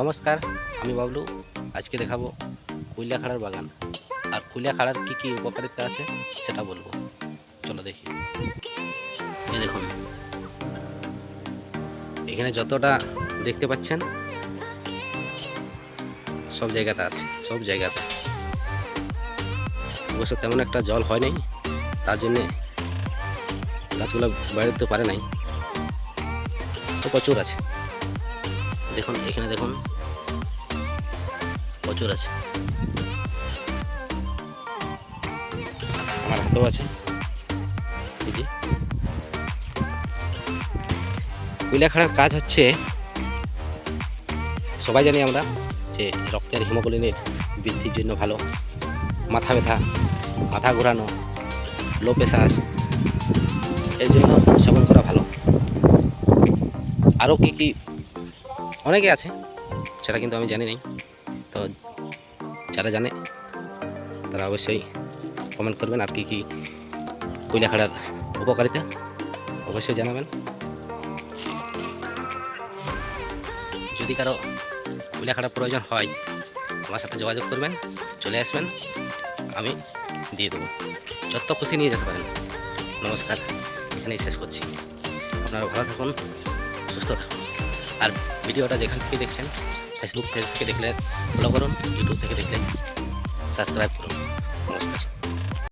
নমস্কার, আমি বাবলু। আজকে দেখাবো কুইলা খাড়ার বাগান। আর কুইলা খাড়ার কী কী উপকারিতা আছে সেটা বলব। চলো দেখি। এই দেখুন। এখানে যতটা দেখতে পাচ্ছেন, সব জায়গাতে আছে, সব জায়গাতে। অবশ্য তেমন একটা জল হয় নাই, তার জন্যে গাছগুলো বেরোতে পারে নাই। তো প্রচুর আছে। দেখুন, এখানে দেখুন। প্রচুর আছে। আমার হাতেও আছে। এই কুইলাখাড়ার কাজ হচ্ছে, সবাই জানি আমরা যে রক্তের হিমোগ্লোবিনের বৃদ্ধির জন্য ভালো। মাথা ব্যথা, মাথা ঘোরানো লো প্রেশার এর জন্য সেবন করা ভালো। আরও কী কী অনেকে আছে, সেটা কিন্তু আমি জানি নাই। তো যারা জানে, তারা অবশ্যই কমেন্ট করবেন আর কি কী কয়লা খাড়ার উপকারিতা অবশ্যই জানাবেন। যদি কারও কয়লা খাড়ার প্রয়োজন হয়, আমার সাথে যোগাযোগ করবেন, চলে আসবেন, আমি দিয়ে দেবো। যত খুশি নিয়ে যেতে পারেন। নমস্কার, এখানেই শেষ করছি। আপনারা ভালো থাকুন, সুস্থ থাকুন। আর ভিডিওটা যেখান থেকে দেখছেন ফেসবুক থেকে দেখলে ফলো করুন ইউটিউব থেকে দেখলে সাবস্ক্রাইব করুন।